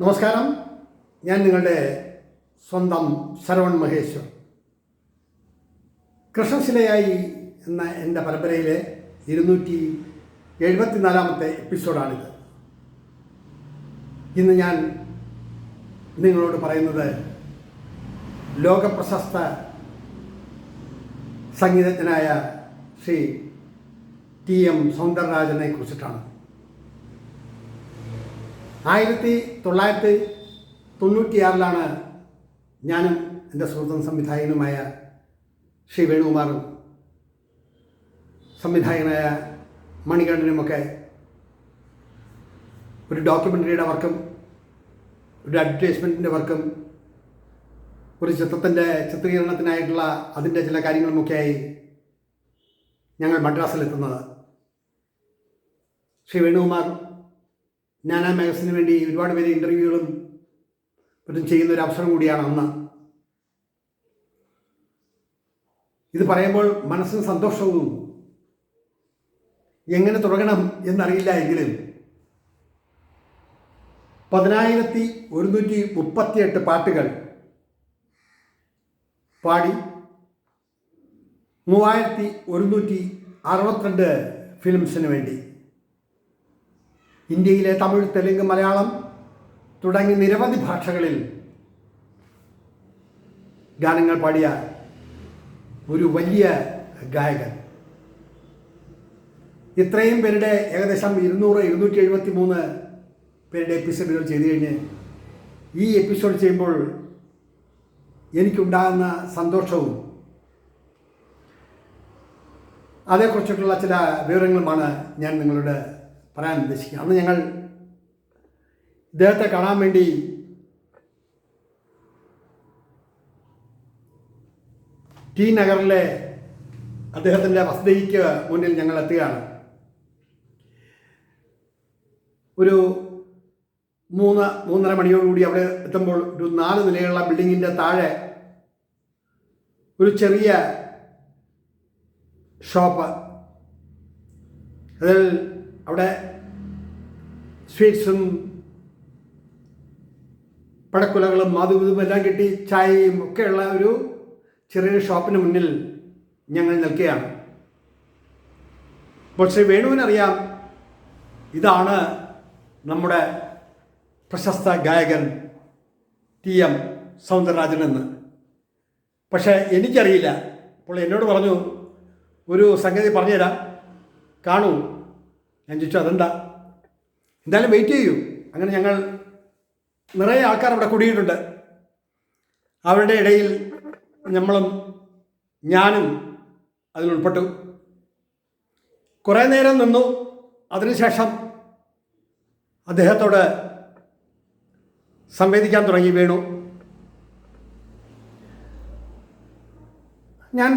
നമസ്കാരം. ഞാൻ നിങ്ങളുടെ സ്വന്തം ശരവൺ മഹേശ്വർ. കൃഷ്ണശിലയായി എന്ന എന്റെ പരമ്പരയിലെ ഇരുന്നൂറ്റി എഴുപത്തിനാലാമത്തെ എപ്പിസോഡാണിത്. ഇന്ന് ഞാൻ നിങ്ങളോട് പറയുന്നത് ലോകപ്രശസ്ത സംഗീതജ്ഞനായ ശ്രീ ടി എം സൗന്ദരരാജനെ കുറിച്ചിട്ടാണ്. ആയിരത്തി തൊള്ളായിരത്തി തൊണ്ണൂറ്റിയാറിലാണ് ഞാനും എന്റെ സുഹൃത്തും സംവിധായകനുമായ ശ്രീ വേണുകുമാറും സംവിധായകനായ മണികണ്ഠനുമൊക്കെ ഒരു ഡോക്യുമെന്ററിയുടെ വർക്കും ഒരു അഡ്വർടൈസ്മെന്റിന്റെ വർക്കും ഒരു ചിത്രത്തിന്റെ ചിത്രീകരണത്തിനായിട്ടുള്ള അതിന്റെ ചില കാര്യങ്ങളുമൊക്കെയായി ഞങ്ങൾ മദ്രാസിലെത്തുന്നത്. ശ്രീ വേണുകുമാർ നാനാ മാഗസിന് വേണ്ടി ഒരുപാട് പേര് ഇന്റർവ്യൂകളും മറ്റും ചെയ്യുന്ന ഒരു അവസരം കൂടിയാണ് അന്ന്. ഇത് പറയുമ്പോൾ മനസ്സിന് സന്തോഷവും എങ്ങനെ തുടങ്ങണം എന്നറിയില്ല എങ്കിലും പതിനായിരത്തി ഒരുന്നൂറ്റി മുപ്പത്തിയെട്ട് പാട്ടുകൾ പാടി മൂവായിരത്തി ഒരുന്നൂറ്റി അറുപത്തിരണ്ട് ഫിലിംസിന് വേണ്ടി. ഇന്ത്യയിലെ തമിഴ് തെലുങ്ക് മലയാളം തുടങ്ങി നിരവധി ഭാഷകളിൽ ഗാനങ്ങൾ പാടിയ ഒരു വലിയ ഗായകൻ. ഇത്രയും പേരുടെ ഏകദേശം ഇരുന്നൂറ് ഇരുന്നൂറ്റി എഴുപത്തി മൂന്ന് പേരുടെ എപ്പിസോഡുകൾ ചെയ്തു കഴിഞ്ഞ് ഈ എപ്പിസോഡ് ചെയ്യുമ്പോൾ എനിക്കുണ്ടാകുന്ന സന്തോഷവും അതേക്കുറിച്ചിട്ടുള്ള ചില വിവരങ്ങളുമാണ് ഞാൻ നിങ്ങളോട് പറയാൻ ഉദ്ദേശിക്കുക. അന്ന് ഞങ്ങൾ ഇദ്ദേഹത്തെ കാണാൻ വേണ്ടി ടി നഗറിലെ അദ്ദേഹത്തിന്റെ വസതിക്ക് മുന്നിൽ ഞങ്ങൾ എത്തുകയാണ്. ഒരു മൂന്ന് മൂന്നര മണിയോടുകൂടി അവിടെ എത്തുമ്പോൾ ഒരു നാല് നിലയുള്ള ബിൽഡിങ്ങിന്റെ താഴെ ഒരു ചെറിയ ഷോപ്പ്. അതിൽ അവിടെ സ്വീറ്റ്സും പടക്കുലകളും മാതുവിതും എല്ലാം കിട്ടി ചായയും ഒക്കെയുള്ള ഒരു ചെറിയൊരു ഷോപ്പിന് മുന്നിൽ ഞങ്ങൾ നിൽക്കുകയാണ്. അപ്പോൾ ശ്രീ വേണുവിനറിയാം ഇതാണ് നമ്മുടെ പ്രശസ്ത ഗായകൻ ടി എം സൗന്ദരരാജൻ എന്ന്. പക്ഷേ എനിക്കറിയില്ല. അപ്പോൾ എന്നോട് പറഞ്ഞു ഒരു സംഗതി പറഞ്ഞുതരാം. കാണൂ ഞാൻ ചോദിച്ചു അതെന്താ? എന്തായാലും വെയിറ്റ് ചെയ്യൂ. അങ്ങനെ ഞങ്ങൾ നിറയെ ആൾക്കാർ അവിടെ കൂടിയിട്ടുണ്ട് അവരുടെ ഇടയിൽ നമ്മളും ഞാനും അതിൽ ഉൾപ്പെട്ടു. കുറേ നേരം നിന്നു. അതിനുശേഷം അദ്ദേഹത്തോട് സംവേദിക്കാൻ തുടങ്ങി വേണു. ഞാൻ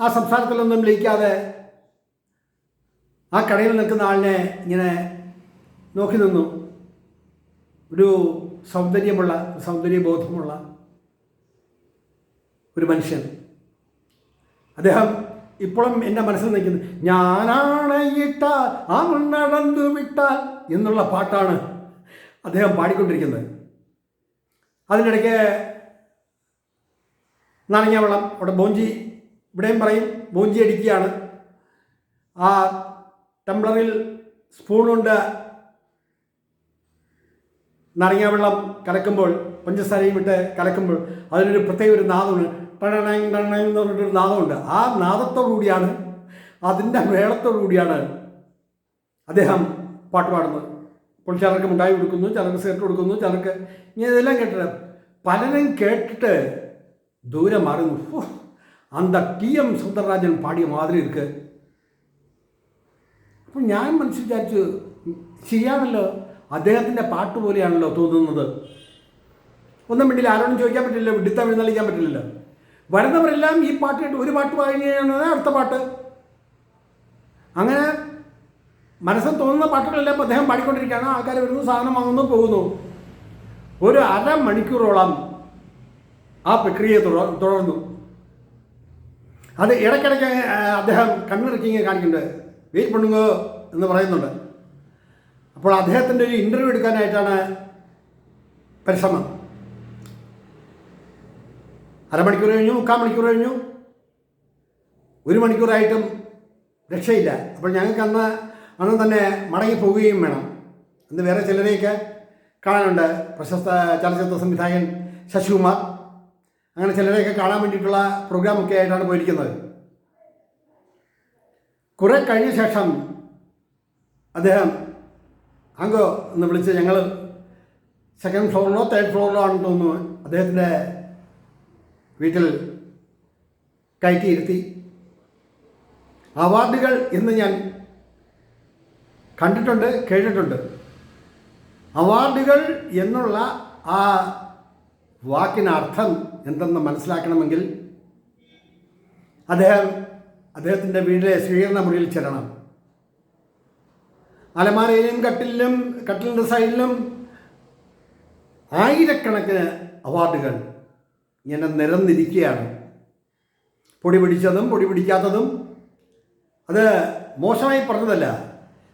ആ സംസാരത്തിലൊന്നും ലയിക്കാതെ ആ കടയിൽ നിൽക്കുന്ന ആളിനെ ഇങ്ങനെ നോക്കി നിന്നു. ഒരു സൗന്ദര്യമുള്ള സൗന്ദര്യബോധമുള്ള ഒരു മനുഷ്യൻ. അദ്ദേഹം ഇപ്പോഴും എന്റെ മനസ്സിൽ നിൽക്കുന്നത് ഞാനാണ് ഇട്ട ആ നടന്നു വിട്ടാൽ എന്നുള്ള പാട്ടാണ് അദ്ദേഹം പാടിക്കൊണ്ടിരിക്കുന്നത്. അതിനിടയ്ക്ക് നനഞ്ഞ വെള്ളം അവിടെ ബോഞ്ചി ഇവിടെയും പറയും ബോഞ്ചി അടിക്കുകയാണ്. ആ ടംബ്ലറിൽ സ്പൂണുണ്ട്. നാരങ്ങ വെള്ളം കലക്കുമ്പോൾ പഞ്ചസാരയും ഇട്ട് കലക്കുമ്പോൾ അതിനൊരു പ്രത്യേക ഒരു നാദമുണ്ട്. ടണണങ് ടണങ് എന്ന് പറഞ്ഞിട്ടൊരു നാദമുണ്ട്. ആ നാദത്തോടുകൂടിയാണ് അതിന്റെ മേളത്തോടുകൂടിയാണ് അദ്ദേഹം പാട്ട് പാടുന്നത്. ഇപ്പോൾ ചിലർക്ക് മുട്ടായി കൊടുക്കുന്നു ചിലർക്ക് സിഗരറ്റ് കൊടുക്കുന്നു ചിലർക്ക് ഇങ്ങനെ ഇതെല്ലാം കേട്ടിട്ട് പലരും കേട്ടിട്ട് ദൂരെ മാറുന്നു "ഹോ, അന്ത ടി എം സുന്ദർരാജൻ പാടിയ അപ്പം ഞാൻ മനസ്സിൽ വിചാരിച്ചു ശരിയാണല്ലോ. അദ്ദേഹത്തിന്റെ പാട്ട് പോലെയാണല്ലോ തോന്നുന്നത്. ഒന്നും വേണ്ടിയില്ല ആരോടും ചോദിക്കാൻ പറ്റില്ലല്ലോ വിടുത്താൻ എഴുന്നള്ളിക്കാൻ പറ്റില്ലല്ലോ. വരുന്നവരെല്ലാം ഈ പാട്ട് കേട്ട് ഒരു പാട്ട് പാടുകയാണ് അടുത്ത പാട്ട്. അങ്ങനെ മനസ്സിൽ തോന്നുന്ന പാട്ടുകളെല്ലാം അദ്ദേഹം പാടിക്കൊണ്ടിരിക്കുകയാണ്. ആൾക്കാർ വരുന്നു സാധനം വാങ്ങുന്നു പോകുന്നു. ഒരു അര മണിക്കൂറോളം ആ പ്രക്രിയ തുടർന്നു. അത് ഇടയ്ക്കിടയ്ക്ക് അദ്ദേഹം കണ്ണിറക്കിങ് കാണിക്കുന്നുണ്ട്. വെയിറ്റ് പണ്ണുങ്ങോ എന്ന് പറയുന്നുണ്ട്. അപ്പോൾ അദ്ദേഹത്തിന്റെ ഒരു ഇന്റർവ്യൂ എടുക്കാനായിട്ടാണ് പരിശ്രമം. അരമണിക്കൂർ കഴിഞ്ഞു മുക്കാൽ മണിക്കൂർ കഴിഞ്ഞു. ഒരു മണിക്കൂറായിട്ടും രക്ഷയില്ല. അപ്പോൾ ഞങ്ങൾക്ക് അന്ന് അന്ന് തന്നെ മടങ്ങി പോവുകയും വേണം. അന്ന് വേറെ ചിലരെയൊക്കെ കാണാനുണ്ട്. പ്രശസ്ത ചലച്ചിത്ര സംവിധായകൻ ശശികുമാർ. അങ്ങനെ ചിലരെയൊക്കെ കാണാൻ വേണ്ടിയിട്ടുള്ള പ്രോഗ്രാമൊക്കെ ആയിട്ടാണ് പോയിരിക്കുന്നത്. കുറെ കഴിഞ്ഞ ശേഷം അദ്ദേഹം അങ്കോ എന്ന് വിളിച്ച് ഞങ്ങൾ സെക്കൻഡ് ഫ്ലോറിലോ തേർഡ് ഫ്ലോറിലോ ആണെന്ന് തോന്നുന്നു അദ്ദേഹത്തിന്റെ വീട്ടിൽ കയറ്റിയിരുത്തി അവാർഡുകൾ എന്ന് ഞാൻ കണ്ടിട്ടുണ്ട് കേട്ടിട്ടുണ്ട്. അവാർഡുകൾ എന്നുള്ള ആ വാക്കിനർത്ഥം എന്തെന്ന് മനസ്സിലാക്കണമെങ്കിൽ അദ്ദേഹം അദ്ദേഹത്തിന്റെ വീട്ടിലെ സ്വീകരണ മുറിയിൽ ചെല്ലണം. അലമാരയിലും കട്ടിലും കട്ടിലിന്റെ സൈഡിലും ആയിരക്കണക്കിന് അവാർഡുകൾ ഇങ്ങനെ നിരന്നിരിക്കുകയാണ്. പൊടി പിടിച്ചതും പൊടി പിടിക്കാത്തതും. അത് മോശമായി പറഞ്ഞതല്ല.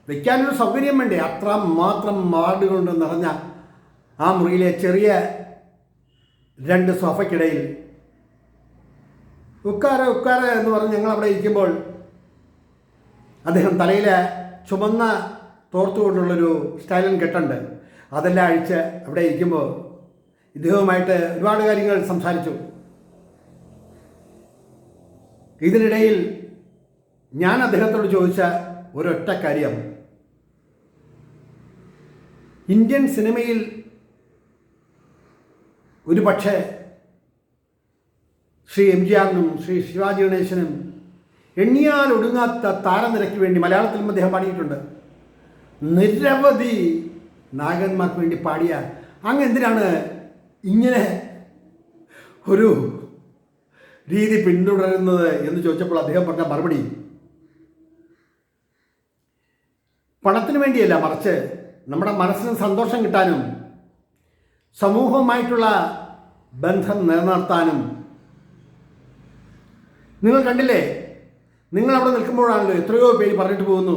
വയ്ക്കാനൊരു സൗകര്യം വേണ്ടേ? അത്ര മാത്രം അവാർഡുകൾ കൊണ്ട് നിറഞ്ഞ ആ മുറിയിലെ ചെറിയ രണ്ട് സോഫയ്ക്കിടയിൽ ഉക്കാര ഉക്കാര എന്ന് പറഞ്ഞ് ഞങ്ങൾ അവിടെ ഇരിക്കുമ്പോൾ അദ്ദേഹം തലയിൽ ചുമന്ന തോർത്തു തോർത്തുകൊണ്ടുള്ളൊരു സ്റ്റൈലൻ കെട്ടുണ്ട്. അതെല്ലാം അഴിച്ച് അവിടെ ഇരിക്കുമ്പോൾ ഇദ്ദേഹവുമായിട്ട് ഒരുപാട് കാര്യങ്ങൾ സംസാരിച്ചു. ഇതിനിടയിൽ ഞാൻ അദ്ദേഹത്തോട് ചോദിച്ച ഒരൊറ്റ കാര്യം. ഇന്ത്യൻ സിനിമയിൽ ഒരു പക്ഷേ ശ്രീ എം ജി ആറിനും ശ്രീ ശിവാജി ഗണേശനും എണ്ണിയാൽ ഒടുങ്ങാത്ത താരനിരയ്ക്ക് വേണ്ടി മലയാളത്തിലും അദ്ദേഹം പാടിയിട്ടുണ്ട്. നിരവധി നായകന്മാർക്ക് വേണ്ടി പാടിയ അങ്ങ് എന്തിനാണ് ഇങ്ങനെ ഒരു രീതി പിന്തുടരുന്നത് എന്ന് ചോദിച്ചപ്പോൾ അദ്ദേഹം പറഞ്ഞ മറുപടി പണത്തിന് വേണ്ടിയല്ല മറിച്ച് നമ്മുടെ മനസ്സിന് സന്തോഷം കിട്ടാനും സമൂഹവുമായിട്ടുള്ള ബന്ധം നിലനിർത്താനും നിങ്ങൾ കണ്ടില്ലേ? നിങ്ങൾ അവിടെ നിൽക്കുമ്പോഴാണല്ലോ എത്രയോ പേര് പറഞ്ഞിട്ട് പോകുന്നു.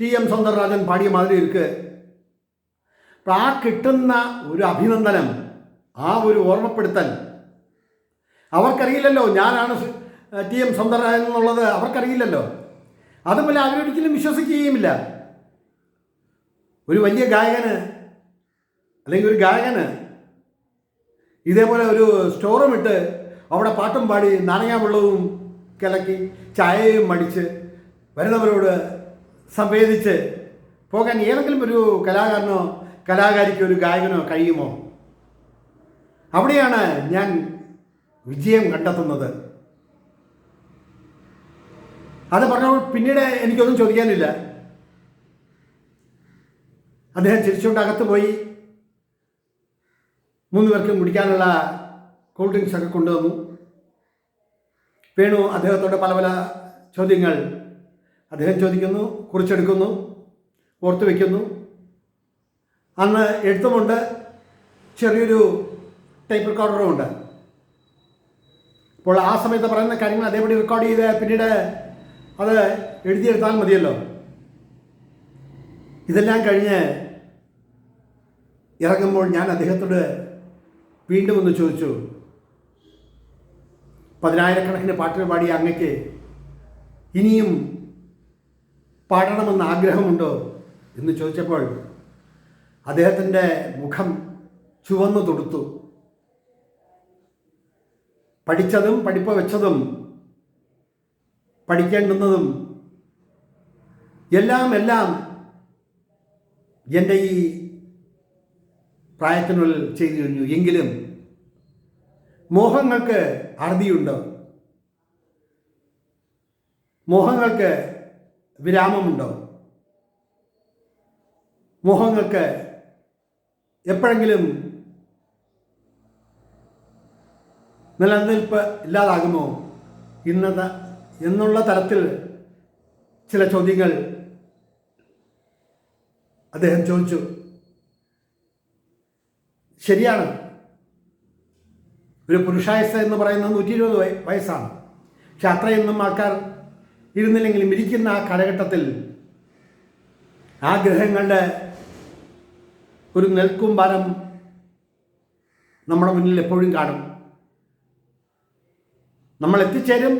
ടി എം സൗന്ദരരാജൻ പാടിയ മാതിരി ഇരിക്ക് അപ്പം ആ കിട്ടുന്ന ഒരു അഭിനന്ദനം ആ ഒരു ഓർമ്മപ്പെടുത്തൽ. അവർക്കറിയില്ലല്ലോ ഞാനാണ് ടി എം സൗന്ദരരാജൻ എന്നുള്ളത്. അവർക്കറിയില്ലല്ലോ. അതുപോലെ അവരൊരിക്കലും വിശ്വസിക്കുകയുമില്ല. ഒരു വലിയ ഗായകന് അല്ലെങ്കിൽ ഒരു ഗായകന് ഇതേപോലെ ഒരു സ്റ്റോറും ഇട്ട് അവിടെ പാട്ടും പാടി നാരങ്ങാ വെള്ളവും കിളക്കി ചായയും മടിച്ച് വരുന്നവരോട് സംവേദിച്ച് പോകാൻ ഏതെങ്കിലും ഒരു കലാകാരനോ കലാകാരിക്കോ ഒരു ഗായകനോ കഴിയുമോ? അവിടെയാണ് ഞാൻ വിജയം കണ്ടെത്തുന്നത്. അത് പറഞ്ഞപ്പോൾ പിന്നീട് എനിക്കൊന്നും ചോദിക്കാനില്ല. അദ്ദേഹം ചിരിച്ചുകൊണ്ട് അകത്ത് പോയി. മൂന്ന് പേർക്കും കുടിക്കാനുള്ള കൂൾ ഡ്രിങ്ക്സ് ഒക്കെ കൊണ്ടുവന്നു. വേണു അദ്ദേഹത്തോട് പല പല ചോദ്യങ്ങൾ. അദ്ദേഹം ചോദിക്കുന്നു കുറിച്ചെടുക്കുന്നു ഓർത്തു വയ്ക്കുന്നു അന്ന് എഴുത്തുമുണ്ട്. ചെറിയൊരു ടൈപ്പ് റെക്കോർഡറും ഉണ്ട്. അപ്പോൾ ആ സമയത്ത് പറയുന്ന കാര്യങ്ങൾ അതേപടി റെക്കോർഡ് ചെയ്ത് പിന്നീട് അത് എഴുതിയെടുത്താൽ മതിയല്ലോ. ഇതെല്ലാം കഴിഞ്ഞ് ഇറങ്ങുമ്പോൾ ഞാൻ അദ്ദേഹത്തോട് വീണ്ടും ഒന്ന് ചോദിച്ചു. പതിനായിരക്കണക്കിന് പാട്ടുകൾ പാടിയ അങ്ങയ്ക്ക് ഇനിയും പാടണമെന്ന് ആഗ്രഹമുണ്ടോ എന്ന് ചോദിച്ചപ്പോൾ അദ്ദേഹത്തിന്റെ മുഖം ചുവന്നു തൊടുത്തു. പഠിച്ചതും പഠിപ്പ് വെച്ചതും പഠിക്കേണ്ടുന്നതും എല്ലാം എല്ലാം എന്റെ ഈ പ്രായത്തിനുള്ളിൽ ചെയ്തു കഴിഞ്ഞു. എങ്കിലും മോഹങ്ങൾക്ക് അറുതിയുണ്ടോ മോഹങ്ങൾക്ക് വിരാമമുണ്ടോ? മോഹങ്ങൾക്ക് എപ്പോഴെങ്കിലും നിലനിൽപ്പ് ഇല്ലാതാകുമോ? ഇന്നത്തെ എന്നുള്ള തരത്തിൽ ചില ചോദ്യങ്ങൾ അദ്ദേഹം ചോദിച്ചു. ശരിയാണ്. ഒരു പുരുഷായസ എന്ന് പറയുന്നത് നൂറ്റി ഇരുപത് വയസ്സാണ്. പക്ഷെ അത്രയൊന്നും ആൾക്കാർ ഇരുന്നില്ലെങ്കിലും ഇരിക്കുന്ന ആ കാലഘട്ടത്തിൽ ആഗ്രഹങ്ങളുടെ ഒരു നെൽക്കുംബരം നമ്മുടെ മുന്നിൽ എപ്പോഴും കാണും. നമ്മൾ എത്തിച്ചേരും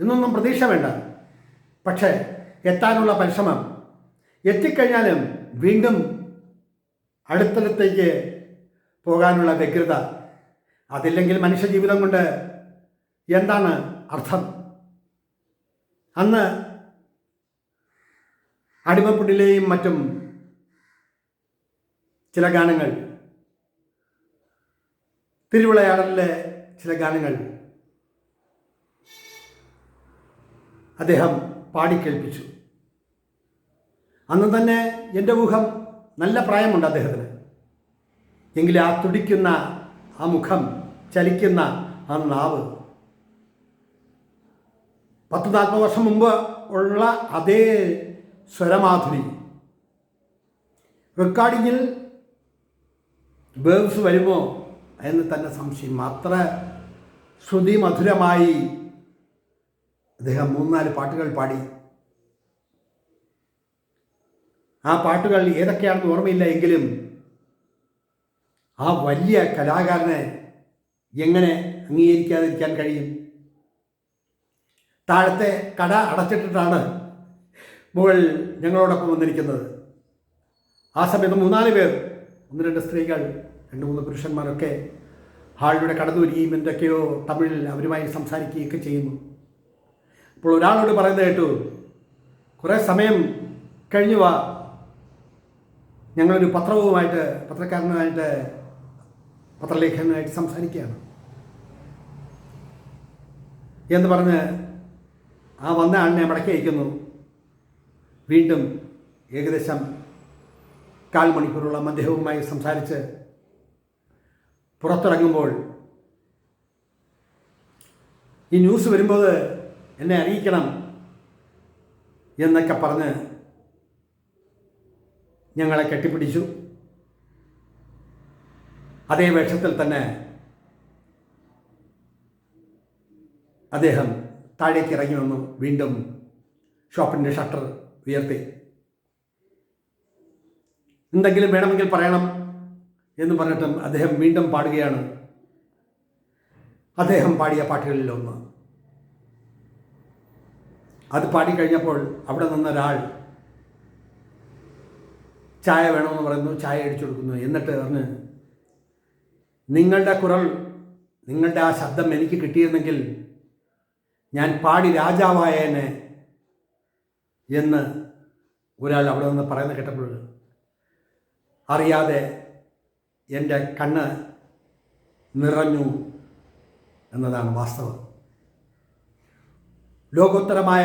എന്നൊന്നും പ്രതീക്ഷ വേണ്ട. പക്ഷേ എത്താനുള്ള പരിശ്രമം. എത്തിക്കഴിഞ്ഞാലും വീണ്ടും അടുത്തടുത്തേക്ക് പോകാനുള്ള വ്യഗ്രത അതില്ലെങ്കിൽ മനുഷ്യജീവിതം കൊണ്ട് എന്താണ് അർത്ഥം? അന്ന് അടിമപ്പുടിലെയും മറ്റും ചില ഗാനങ്ങൾ തിരുവിളയാടലിലെ ചില ഗാനങ്ങൾ അദ്ദേഹം പാടിക്കേൾപ്പിച്ചു അന്ന് തന്നെ എന്റെ ഊഹം നല്ല പ്രായമുണ്ട് അദ്ദേഹത്തിന്. എങ്കിലും ആ തുടിക്കുന്ന ആ മുഖം ചലിക്കുന്ന ആ നാവ്. പത്ത് നാൽപ്പത് വർഷം മുമ്പ് ഉള്ള അതേ സ്വരമാധുരി. റെക്കോർഡിങ്ങിൽ വേവ്സ് വരുമോ എന്ന് തന്നെ സംശയം. അത്ര ശ്രുതി മധുരമായി അദ്ദേഹം മൂന്നാൽ പാട്ടുകൾ പാടി. ആ പാട്ടുകൾ ഏതൊക്കെയാണെന്ന് ഓർമ്മയില്ല എങ്കിലും ആ വലിയ കലാകാരനെ എങ്ങനെ അംഗീകരിക്കാതിരിക്കാൻ കഴിയും? താഴത്തെ കട അടച്ചിട്ടിട്ടാണ് മുകൾ ഞങ്ങളോടൊപ്പം വന്നിരിക്കുന്നത്. ആ സമയത്ത് മൂന്നാൽ പേർ ഒന്ന് രണ്ട് സ്ത്രീകൾ രണ്ട് മൂന്ന് പുരുഷന്മാരൊക്കെ ഹാളിലൂടെ കടന്നു വരികയും എന്തൊക്കെയോ തമിഴിൽ അവരുമായി സംസാരിക്കുകയൊക്കെ ചെയ്യുന്നു. അപ്പോൾ ഒരാളോട് പറയുന്നത് കേട്ടു കുറേ സമയം കഴിഞ്ഞു വാ. ഞങ്ങളൊരു പത്രവുമായിട്ട് പത്രക്കാരനുമായിട്ട് പത്രലേഖകനുമായിട്ട് സംസാരിക്കുകയാണ്. എന്ന് പറഞ്ഞ് ആ വന്ന ആളിനെ മടക്കി അയക്കുന്നു. വീണ്ടും ഏകദേശം കാൽ മണിക്കൂറോളം അദ്ദേഹവുമായി സംസാരിച്ച് പുറത്തിറങ്ങുമ്പോൾ ഈ ന്യൂസ് വരുമ്പോൾ എന്നെ അറിയിക്കണം എന്നൊക്കെ പറഞ്ഞ് ഞങ്ങളെ കെട്ടിപ്പിടിച്ചു. അതേ വേഷത്തിൽ തന്നെ അദ്ദേഹം താഴേക്ക് ഇറങ്ങി വന്നു. വീണ്ടും ഷോപ്പിന്റെ ഷട്ടർ ഉയർത്തി. എന്തെങ്കിലും വേണമെങ്കിൽ പറയണം എന്ന് പറഞ്ഞിട്ടും അദ്ദേഹം വീണ്ടും പാടുകയാണ്. അദ്ദേഹം പാടിയ പാട്ടുകളിൽ ഒന്ന്. അത് പാടിക്കഴിഞ്ഞപ്പോൾ അവിടെ നിന്നൊരാൾ ചായ വേണമെന്ന് പറയുന്നു. ചായ അടിച്ചു കൊടുക്കുന്നു. എന്നിട്ട് പറഞ്ഞ് നിങ്ങളുടെ കുറൽ നിങ്ങളുടെ ആ ശബ്ദം എനിക്ക് കിട്ടിയിരുന്നെങ്കിൽ ഞാൻ പാടി രാജാവായേനെ എന്ന് ഒരാൾ അവിടെ നിന്ന് പറയുന്ന കേട്ടപ്പോൾ അറിയാതെ എന്റെ കണ്ണ് നിറഞ്ഞു എന്നതാണ് വാസ്തവം. ലോകോത്തരമായ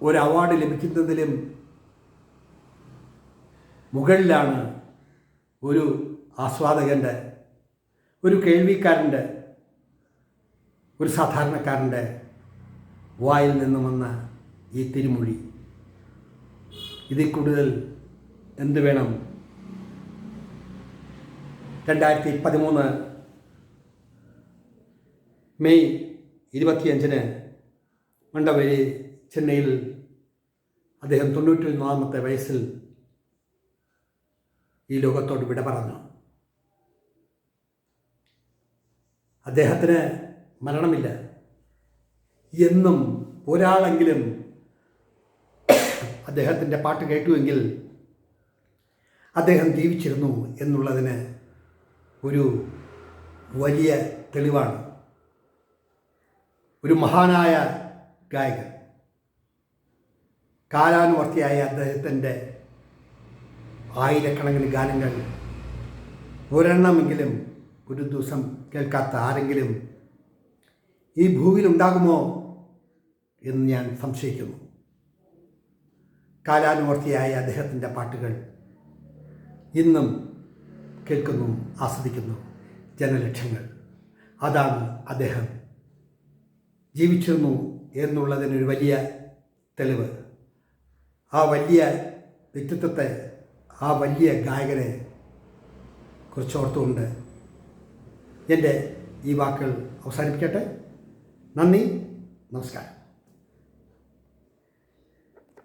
ഒരു അവാർഡ് ലഭിക്കുന്നതിലും മുകളിലാണ് ഒരു ആസ്വാദകന്റെ ഒരു കേൾവിക്കാരന്റെ ഒരു സാധാരണക്കാരന്റെ വായിൽ നിന്ന് വന്ന ഈ തിരുമൊഴി. ഇതിൽ കൂടുതൽ എന്ത് വേണം? രണ്ടായിരത്തി പതിമൂന്ന് മെയ് ഇരുപത്തിയഞ്ചിന് മണ്ടവരി ചെന്നൈയിൽ അദ്ദേഹം തൊണ്ണൂറ്റി ഒന്നാമത്തെ വയസ്സിൽ ഈ ലോകത്തോട് വിട പറഞ്ഞു. അദ്ദേഹത്തിന് മരണമില്ല. എന്നും ഒരാളെങ്കിലും അദ്ദേഹത്തിന്റെ പാട്ട് കേട്ടുവെങ്കിൽ അദ്ദേഹം ജീവിച്ചിരുന്നു എന്നുള്ളതിന് ഒരു വലിയ തെളിവാണ്. ഒരു മഹാനായ ഗായകൻ കാലാനുവർത്തിയായ അദ്ദേഹത്തിന്റെ ആയിരക്കണക്കിന് ഗാനങ്ങൾ ഒരെണ്ണമെങ്കിലും ഒരു ദിവസം കേൾക്കാത്ത ആരെങ്കിലും ഈ ഭൂമിയിൽ ഉണ്ടാകുമോ എന്ന് ഞാൻ സംശയിക്കുന്നു. കാലാനുവർത്തിയായ അദ്ദേഹത്തിന്റെ പാട്ടുകൾ ഇന്നും കേൾക്കുന്നു ആസ്വദിക്കുന്നു. ജനലക്ഷങ്ങൾ അതാണ് അദ്ദേഹം ജീവിച്ചിരുന്നു എന്നുള്ളതിനൊരു വലിയ തെളിവ്. ആ വലിയ വ്യക്തിത്വത്തെ ആ വലിയ ഗായകനെ കുറിച്ചോർത്തുകൊണ്ട് എന്റെ ഈ വാക്കുകൾ അവസാനിപ്പിക്കട്ടെ? നന്ദി നമസ്കാരം.